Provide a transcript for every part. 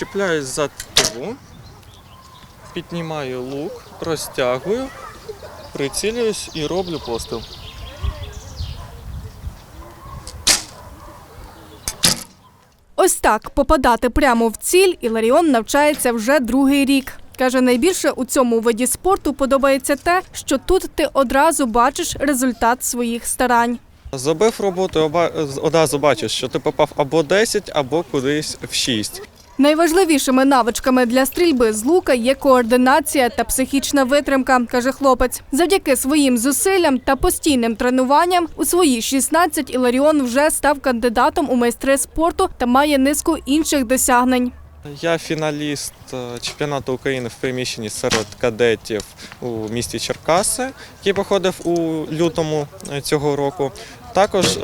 чіпляюсь за тиву, піднімаю лук, розтягую, прицілююсь і роблю постріл. Ось так попадати прямо в ціль Іларіон навчається вже другий рік. Каже, найбільше у цьому виді спорту подобається те, що тут ти одразу бачиш результат своїх старань. Зробив роботу, одразу бачиш, що ти попав або 10, або кудись в 6. Найважливішими навичками для стрільби з лука є координація та психічна витримка, каже хлопець. Завдяки своїм зусиллям та постійним тренуванням у свої 16 Іларіон вже став кандидатом у майстри спорту та має низку інших досягнень. Я фіналіст е, чемпіонату України в приміщенні серед кадетів у місті Черкаси, який проходив у лютому е, цього року. Також е,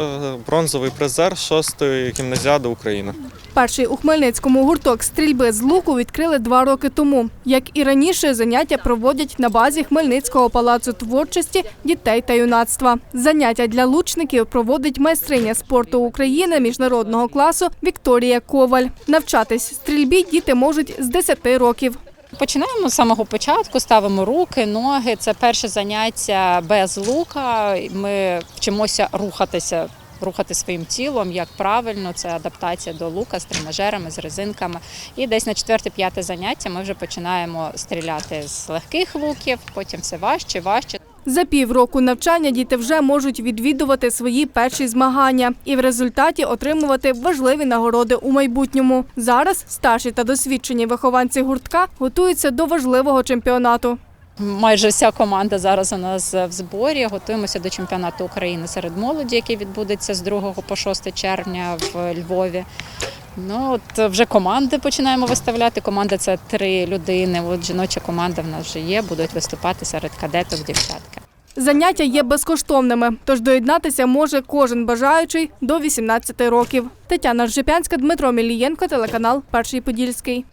бронзовий призер шостої гімназіади України. Перший у Хмельницькому гурток стрільби з луку відкрили два роки тому. Як і раніше, заняття проводять на базі Хмельницького палацу творчості дітей та юнацтва. Заняття для лучників проводить майстриня спорту України міжнародного класу Вікторія Коваль. Навчатись стрільбі діти можуть з 10 років. Починаємо з самого початку, ставимо руки, ноги. Це перше заняття без лука. Ми вчимося рухатися. Рухати своїм тілом, як правильно, це адаптація до лука з тренажерами, з резинками. І десь на четверте-п'яте заняття ми вже починаємо стріляти з легких луків, потім все важче, важче. За півроку навчання діти вже можуть відвідувати свої перші змагання і в результаті отримувати важливі нагороди у майбутньому. Зараз старші та досвідчені вихованці гуртка готуються до важливого чемпіонату. Майже вся команда зараз у нас в зборі. Готуємося до чемпіонату України серед молоді, який відбудеться з 2 по 6 червня в Львові. Ну от вже команди починаємо виставляти. Команда це три людини. От жіноча команда в нас вже є. Будуть виступати серед кадеток, дівчатки. Заняття є безкоштовними, тож доєднатися може кожен бажаючий до 18 років. Тетяна Ржепянська, Дмитро Мілієнко, телеканал Перший Подільський.